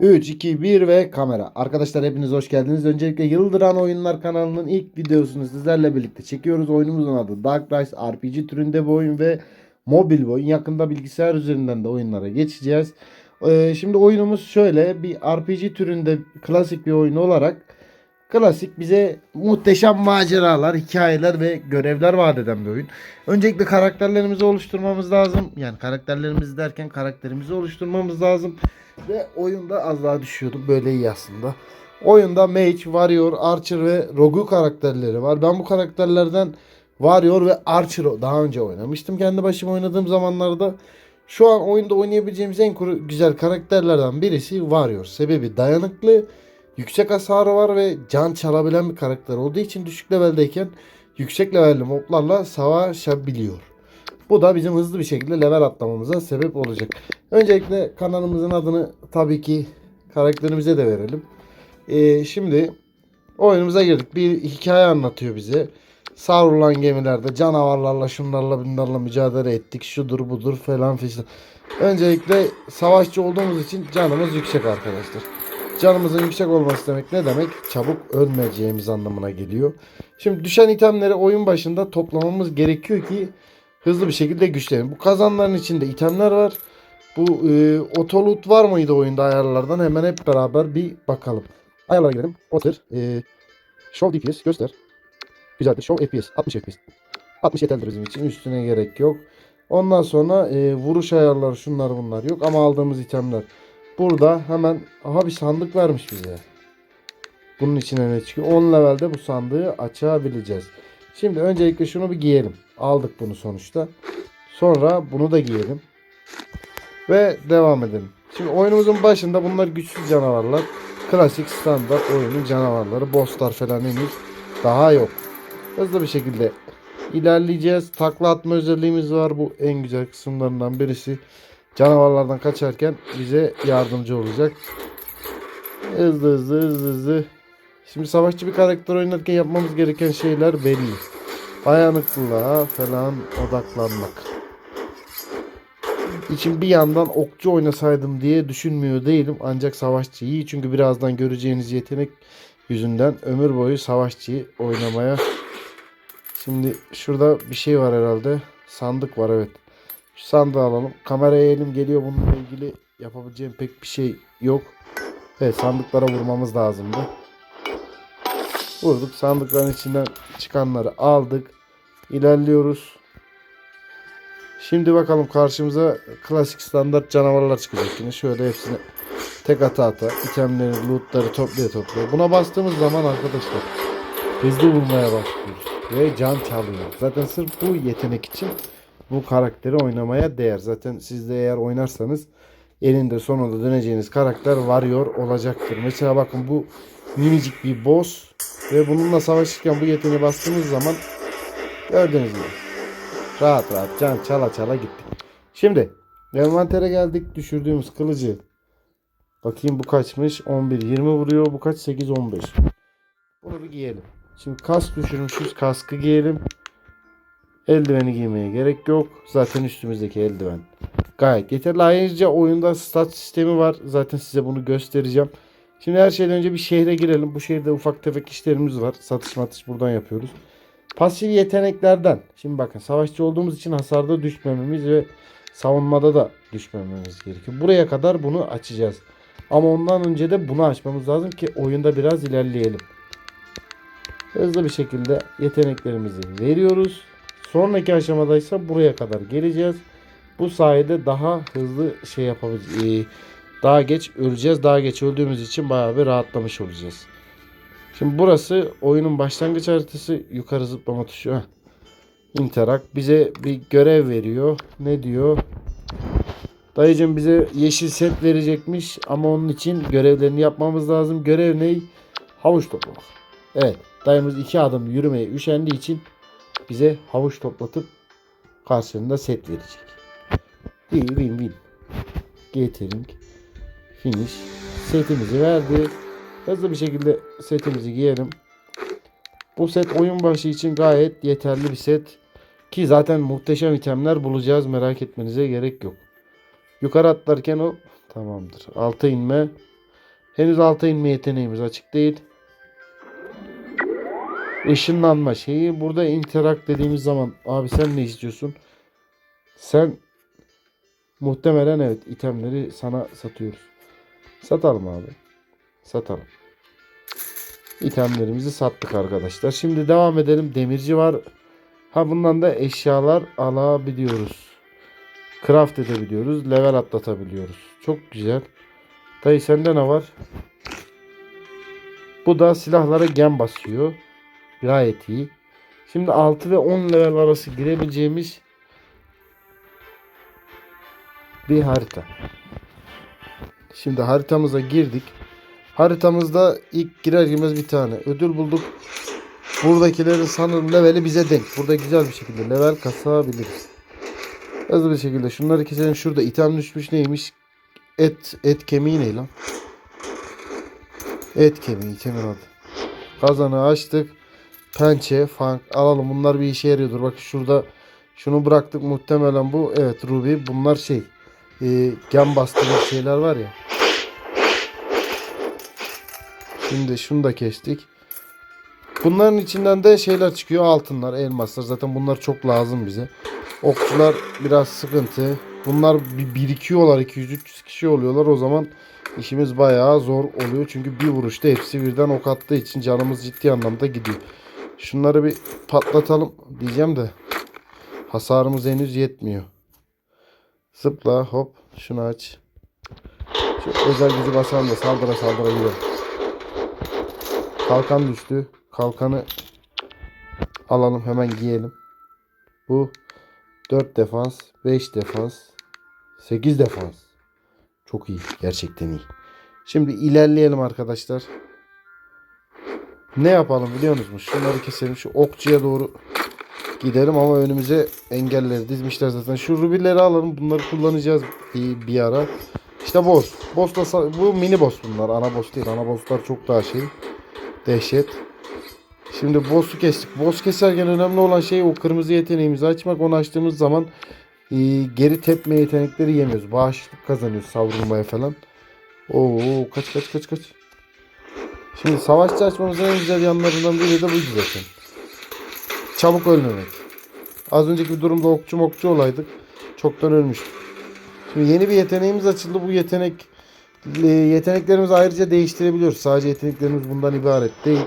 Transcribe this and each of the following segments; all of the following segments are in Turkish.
3, 2, 1 ve kamera. Arkadaşlar hepiniz hoş geldiniz. Öncelikle Yıldıran Oyunlar kanalının ilk videosunu sizlerle birlikte çekiyoruz. Oyunumuzun adı Dark Rise RPG türünde bir oyun ve mobil bir oyun. Yakında bilgisayar üzerinden de oyunlara geçeceğiz. Ee, şimdi oyunumuz şöyle bir RPG türünde klasik bir oyun olarak klasik bize muhteşem maceralar, hikayeler ve görevler vaat eden bir oyun. Öncelikle karakterlerimizi oluşturmamız lazım. Yani karakterlerimizi derken karakterimizi oluşturmamız lazım. Ve oyunda az daha düşüyordum. Böyle iyi aslında. Oyunda Mage, Warrior, Archer ve Rogue karakterleri var. Ben bu karakterlerden Warrior ve Archer'ı daha önce oynamıştım. Kendi başıma oynadığım zamanlarda şu an oyunda oynayabileceğimiz en güzel karakterlerden birisi Warrior. Sebebi dayanıklı, yüksek hasarı var ve can çalabilen bir karakter olduğu için düşük leveldeyken yüksek levelli moblarla savaşabiliyor. Bu da bizim hızlı bir şekilde level atlamamıza sebep olacak. Öncelikle kanalımızın adını tabii ki karakterimize de verelim. Ee, şimdi oyunumuza girdik. Bir hikaye anlatıyor bize. Savrulan gemilerde canavarlarla şunlarla bunlarla mücadele ettik. Şudur budur falan filan. Öncelikle savaşçı olduğumuz için canımız yüksek arkadaşlar. Canımızın yüksek olması demek ne demek? Çabuk ölmeyeceğimiz anlamına geliyor. Şimdi düşen itemleri oyun başında toplamamız gerekiyor ki hızlı bir şekilde güçlenin. Bu kazanların içinde itemler var. Bu e, otolut var mıydı oyunda ayarlardan? Hemen hep beraber bir bakalım. Ayarlara girelim. Otur. E, show DPS göster. Güzeldir. Show FPS. 60 FPS. 60 yeterli bizim için. Üstüne gerek yok. Ondan sonra e, vuruş ayarları şunlar bunlar yok. Ama aldığımız itemler. Burada hemen aha bir sandık vermiş bize. Bunun içine ne çıkıyor? 10 levelde bu sandığı açabileceğiz. Şimdi öncelikle şunu bir giyelim. Aldık bunu sonuçta. Sonra bunu da giyelim. Ve devam edelim. Şimdi oyunumuzun başında bunlar güçsüz canavarlar. Klasik standart oyunun canavarları. Bosslar falan henüz daha yok. Hızlı bir şekilde ilerleyeceğiz. Takla atma özelliğimiz var. Bu en güzel kısımlarından birisi. Canavarlardan kaçarken bize yardımcı olacak. Hızlı hızlı hızlı hızlı. Şimdi savaşçı bir karakter oynarken yapmamız gereken şeyler belli. Dayanıklılığa falan odaklanmak. İçin bir yandan okçu oynasaydım diye düşünmüyor değilim. Ancak savaşçı iyi. Çünkü birazdan göreceğiniz yetenek yüzünden ömür boyu savaşçıyı oynamaya. Şimdi şurada bir şey var herhalde. Sandık var evet. Şu sandığı alalım. Kameraya elim geliyor. Bununla ilgili yapabileceğim pek bir şey yok. Evet sandıklara vurmamız lazımdı. Vurduk. Sandıkların içinden çıkanları aldık. İlerliyoruz. Şimdi bakalım karşımıza klasik standart canavarlar çıkacak yine. Şöyle hepsini tek ata ata itemleri, lootları toplaya toplaya. Buna bastığımız zaman arkadaşlar hızlı vurmaya başlıyoruz. Ve can çalıyor. Zaten sırf bu yetenek için bu karakteri oynamaya değer. Zaten siz de eğer oynarsanız elinde sonunda döneceğiniz karakter varıyor olacaktır. Mesela bakın bu minicik bir boss ve bununla savaşırken bu yeteneği bastığımız zaman gördüğünüz gibi rahat rahat can çala çala gittik. Şimdi envantere geldik. Düşürdüğümüz kılıcı bakayım bu kaçmış? 11 20 vuruyor. Bu kaç? 8 15. Bunu bir giyelim. Şimdi kask düşürmüşüz. Kaskı giyelim. Eldiveni giymeye gerek yok. Zaten üstümüzdeki eldiven gayet yeterli. Ayrıca oyunda stat sistemi var. Zaten size bunu göstereceğim. Şimdi her şeyden önce bir şehre girelim. Bu şehirde ufak tefek işlerimiz var. Satış matış buradan yapıyoruz. Pasif yeteneklerden. Şimdi bakın savaşçı olduğumuz için hasarda düşmememiz ve savunmada da düşmememiz gerekiyor. Buraya kadar bunu açacağız. Ama ondan önce de bunu açmamız lazım ki oyunda biraz ilerleyelim. Hızlı bir şekilde yeteneklerimizi veriyoruz. Sonraki aşamadaysa buraya kadar geleceğiz. Bu sayede daha hızlı şey yapabileceğiz. Daha geç öleceğiz. Daha geç öldüğümüz için bayağı bir rahatlamış olacağız. Şimdi burası oyunun başlangıç haritası. Yukarı zıplama tuşu. Heh. Interak bize bir görev veriyor. Ne diyor? Dayıcım bize yeşil set verecekmiş ama onun için görevlerini yapmamız lazım. Görev ne? Havuç toplamak. Evet. Dayımız iki adım yürümeye üşendiği için bize havuç toplatıp karşılığında set verecek. İyi win win. Getting. Finish. Setimizi verdi. Hızlı bir şekilde setimizi giyelim. Bu set oyun başı için gayet yeterli bir set. Ki zaten muhteşem itemler bulacağız. Merak etmenize gerek yok. Yukarı atlarken o tamamdır. Alta inme. Henüz alta inme yeteneğimiz açık değil. Işınlanma şeyi. Burada interact dediğimiz zaman abi sen ne istiyorsun? Sen muhtemelen evet itemleri sana satıyoruz. Satalım abi. Satalım. İtemlerimizi sattık arkadaşlar. Şimdi devam edelim. Demirci var. Ha bundan da eşyalar alabiliyoruz. Craft edebiliyoruz. Level atlatabiliyoruz. Çok güzel. Dayı sende ne var? Bu da silahlara gem basıyor. Gayet iyi. Şimdi 6 ve 10 level arası girebileceğimiz bir harita. Şimdi haritamıza girdik. Haritamızda ilk girer girmez bir tane ödül bulduk. Buradakilerin sanırım leveli bize denk. Burada güzel bir şekilde level kasabiliriz. Hızlı bir şekilde şunları keselim. Şurada item düşmüş neymiş? Et et kemiği ne lan? Et kemiği itemin adı. Kazanı açtık. Pençe, fank alalım. Bunlar bir işe yarıyordur. Bakın şurada şunu bıraktık muhtemelen bu. Evet Ruby bunlar şey e, gem bastırır şeyler var ya. Şimdi şunu da kestik. Bunların içinden de şeyler çıkıyor. Altınlar, elmaslar. Zaten bunlar çok lazım bize. Okçular biraz sıkıntı. Bunlar bir birikiyorlar. 200-300 kişi oluyorlar. O zaman işimiz bayağı zor oluyor. Çünkü bir vuruşta hepsi birden ok attığı için canımız ciddi anlamda gidiyor. Şunları bir patlatalım diyeceğim de hasarımız henüz yetmiyor. Zıpla hop şunu aç. Şu özel gücü basalım da saldıra saldıra gidelim. Kalkan düştü. Kalkanı alalım hemen giyelim. Bu 4 defans, 5 defans, 8 defans. Çok iyi. Gerçekten iyi. Şimdi ilerleyelim arkadaşlar. Ne yapalım biliyor musunuz? Şunları keselim. Şu okçuya doğru gidelim ama önümüze engelleri dizmişler zaten. Şu rubileri alalım. Bunları kullanacağız bir, bir ara. İşte boss. Boss da bu mini boss bunlar. Ana boss değil. Ana bosslar çok daha şey. Dehşet. Şimdi boss'u kestik. Boss keserken önemli olan şey o kırmızı yeteneğimizi açmak. Onu açtığımız zaman e, geri tepme yetenekleri yemiyoruz. Bağışıklık kazanıyoruz savrulmaya falan. Oo kaç kaç kaç kaç. Şimdi savaşçı açmamızın en güzel yanlarından biri de buydu zaten. Çabuk ölmemek. Az önceki bir durumda okçu mokçu olaydık. Çoktan ölmüştük. Şimdi yeni bir yeteneğimiz açıldı. Bu yetenek e, yeteneklerimizi ayrıca değiştirebiliyoruz. Sadece yeteneklerimiz bundan ibaret değil.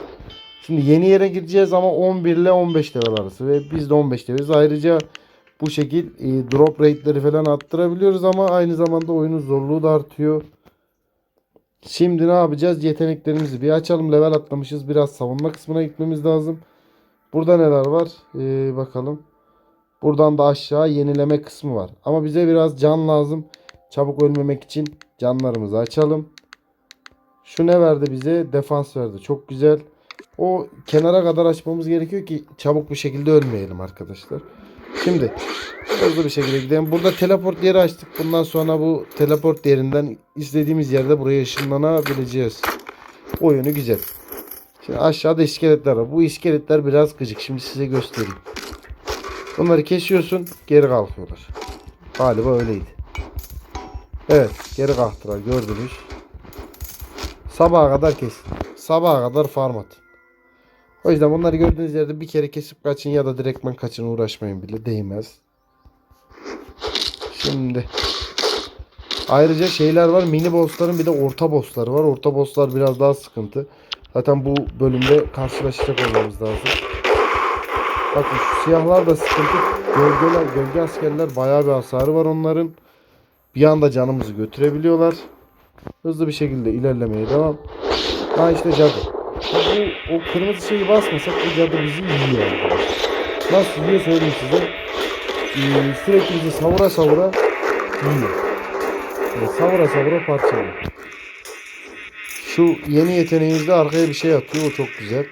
Şimdi yeni yere gireceğiz ama 11 ile 15 level arası ve biz de 15 leveliz. Ayrıca bu şekil e, drop rate'leri falan arttırabiliyoruz ama aynı zamanda oyunun zorluğu da artıyor. Şimdi ne yapacağız? Yeteneklerimizi bir açalım. Level atlamışız. Biraz savunma kısmına gitmemiz lazım. Burada neler var? Ee, bakalım. Buradan da aşağı yenileme kısmı var. Ama bize biraz can lazım. Çabuk ölmemek için canlarımızı açalım. Şu ne verdi bize? Defans verdi. Çok güzel. O kenara kadar açmamız gerekiyor ki çabuk bir şekilde ölmeyelim arkadaşlar. Şimdi hızlı bir şekilde gidelim. Burada teleport yeri açtık. Bundan sonra bu teleport yerinden istediğimiz yerde buraya ışınlanabileceğiz. Oyunu güzel. Şimdi aşağıda iskeletler var. Bu iskeletler biraz gıcık. Şimdi size göstereyim. Bunları kesiyorsun. Geri kalkıyorlar. Galiba öyleydi. Evet. Geri kalktılar. Gördünüz. Sabaha kadar kesin. Sabaha kadar farm atın. O yüzden bunları gördüğünüz yerde bir kere kesip kaçın ya da direktmen kaçın uğraşmayın bile değmez. Şimdi ayrıca şeyler var mini bossların bir de orta bossları var. Orta bosslar biraz daha sıkıntı. Zaten bu bölümde karşılaşacak olmamız lazım. Bakın şu siyahlar da sıkıntı. Gölgeler, gölge askerler bayağı bir hasarı var onların. Bir anda canımızı götürebiliyorlar. Hızlı bir şekilde ilerlemeye devam. Ha işte cadı. O kırmızı şeyi basmasak bu cadı bizi yiyor. Nasıl yiyor söyleyeyim size. Ee, sürekli bizi savura savura yiyor. Yani savura savura parçalıyor. Şu yeni yeteneğimizde arkaya bir şey atıyor. O çok güzel.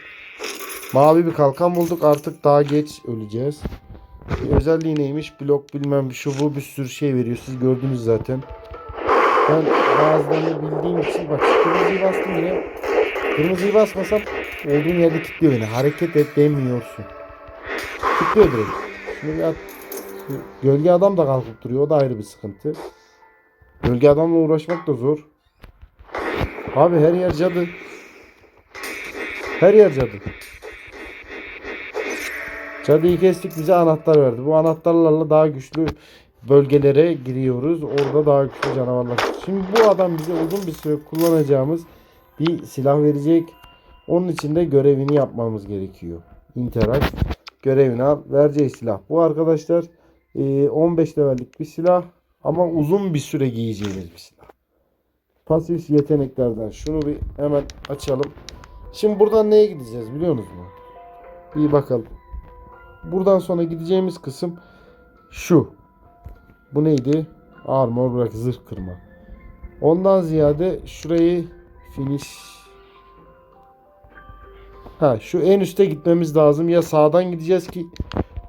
Mavi bir kalkan bulduk. Artık daha geç öleceğiz. Bir özelliği neymiş? Blok bilmem şu bu bir sürü şey veriyor. Siz gördünüz zaten. Ben bazılarını bildiğim için bak kırmızıyı bastım yine. Kırmızıyı basmasam olduğun yerde kilitliyor beni. Hareket et demiyorsun. Kilitliyor direkt. Şimdi bir at- Gölge adam da kalkıp duruyor. O da ayrı bir sıkıntı. Gölge adamla uğraşmak da zor. Abi her yer cadı. Her yer cadı. Cadıyı kestik bize anahtar verdi. Bu anahtarlarla daha güçlü bölgelere giriyoruz. Orada daha güçlü canavarlar. Şimdi bu adam bize uzun bir süre kullanacağımız bir silah verecek. Onun için de görevini yapmamız gerekiyor. Interact görevini al. Vereceği silah. Bu arkadaşlar e, 15 levellik bir silah ama uzun bir süre giyeceğimiz bir silah. Pasif yeteneklerden şunu bir hemen açalım. Şimdi buradan neye gideceğiz biliyor musunuz mu? Bir bakalım. Buradan sonra gideceğimiz kısım şu. Bu neydi? Armor bırak zırh kırma. Ondan ziyade şurayı finish Ha şu en üste gitmemiz lazım. Ya sağdan gideceğiz ki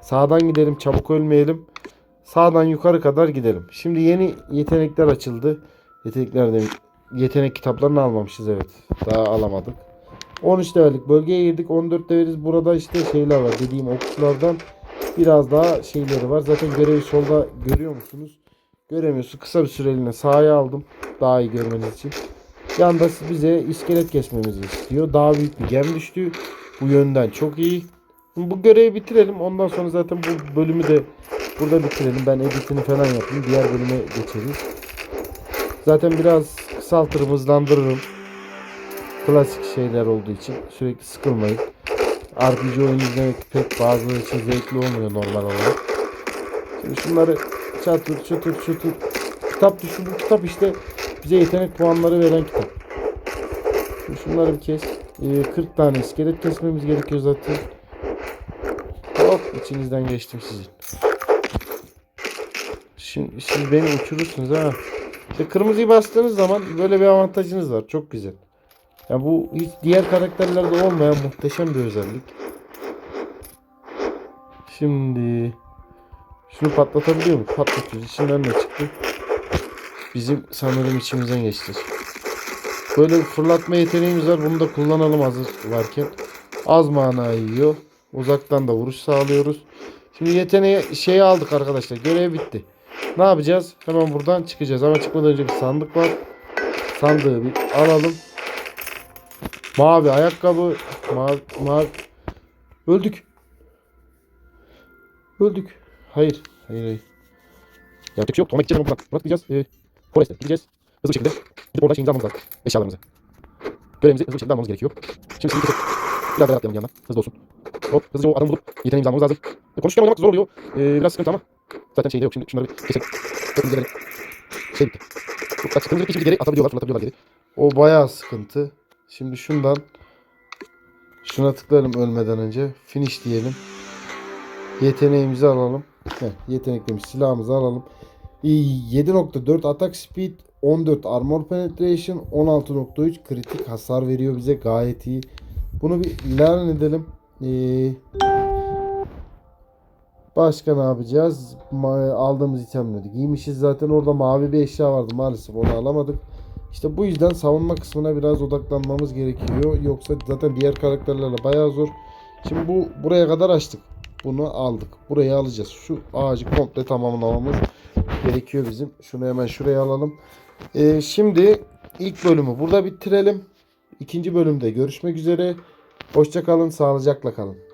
sağdan gidelim çabuk ölmeyelim. Sağdan yukarı kadar gidelim. Şimdi yeni yetenekler açıldı. Yetenekler de yetenek kitaplarını almamışız evet. Daha alamadık. 13 levellik bölgeye girdik. 14 leveliz. Burada işte şeyler var. Dediğim okçulardan biraz daha şeyleri var. Zaten görevi solda görüyor musunuz? Göremiyorsun. Kısa bir süreliğine sağa aldım. Daha iyi görmeniz için. Yanda bize iskelet kesmemizi istiyor. Daha büyük bir gem düştü. Bu yönden çok iyi. Bu görevi bitirelim. Ondan sonra zaten bu bölümü de burada bitirelim. Ben editini falan yapayım. Diğer bölüme geçeriz. Zaten biraz kısaltırım, hızlandırırım. Klasik şeyler olduğu için sürekli sıkılmayın. RPG oyun izlemek pek bazıları için zevkli olmuyor normal olarak. Şimdi şunları çatır çatır çatır kitap düşün. Bu kitap işte bize yetenek puanları veren kitap. Şunları bir kes. Ee, 40 tane iskelet kesmemiz gerekiyor zaten. Hop içinizden geçtim sizin. Şimdi siz beni uçurursunuz ha. İşte kırmızıyı bastığınız zaman böyle bir avantajınız var. Çok güzel. Ya bu hiç diğer karakterlerde olmayan muhteşem bir özellik. Şimdi şunu patlatabiliyor mu? Patlatıyoruz. İçinden ne çıktı? Bizim sanırım içimizden geçti. Böyle bir fırlatma yeteneğimiz var. Bunu da kullanalım hazır varken. Az mana yiyor. Uzaktan da vuruş sağlıyoruz. Şimdi yeteneği şeyi aldık arkadaşlar. Görev bitti. Ne yapacağız? Hemen buradan çıkacağız. Ama çıkmadan önce bir sandık var. Sandığı bir alalım. Mavi ayakkabı. Mavi, mavi. Öldük. Öldük. Hayır. Hayır hayır. Yapacak bir şey yok. Ama buradan. Murat gideceğiz. Ee, Forest'e gideceğiz. Hızlı bir şekilde. Gidip oradan şeyimizi almamız lazım. Eşyalarımızı. Görevimizi hızlı bir şekilde almamız gerekiyor. Şimdi sizi kesip biraz daha atlayalım yanına. Hızlı olsun. Hop hızlıca o adamı bulup yeteneğimizi almamız lazım. E, konuşurken oynamak zor oluyor. Ee, biraz sıkıntı ama. Zaten şeyde yok. Şimdi şunları bir keselim. Çok güzel. Şey bitti. Çok kaç sıkıntı bir geri atabiliyorlar. Fırlatabiliyorlar geri. O bayağı sıkıntı. Şimdi şundan şuna tıklayalım ölmeden önce. Finish diyelim. Yeteneğimizi alalım. Heh, yeteneklerimiz silahımızı alalım. 7.4 atak speed, 14 armor penetration, 16.3 kritik hasar veriyor bize gayet iyi. Bunu bir ilan edelim. Ee, başka ne yapacağız? Ma- aldığımız itemleri giymişiz zaten orada mavi bir eşya vardı maalesef onu alamadık. İşte bu yüzden savunma kısmına biraz odaklanmamız gerekiyor. Yoksa zaten diğer karakterlerle bayağı zor. Şimdi bu buraya kadar açtık. Bunu aldık. Burayı alacağız. Şu ağacı komple tamamlamamız gerekiyor bizim. Şunu hemen şuraya alalım. Ee, şimdi ilk bölümü burada bitirelim. İkinci bölümde görüşmek üzere. Hoşça kalın, sağlıcakla kalın.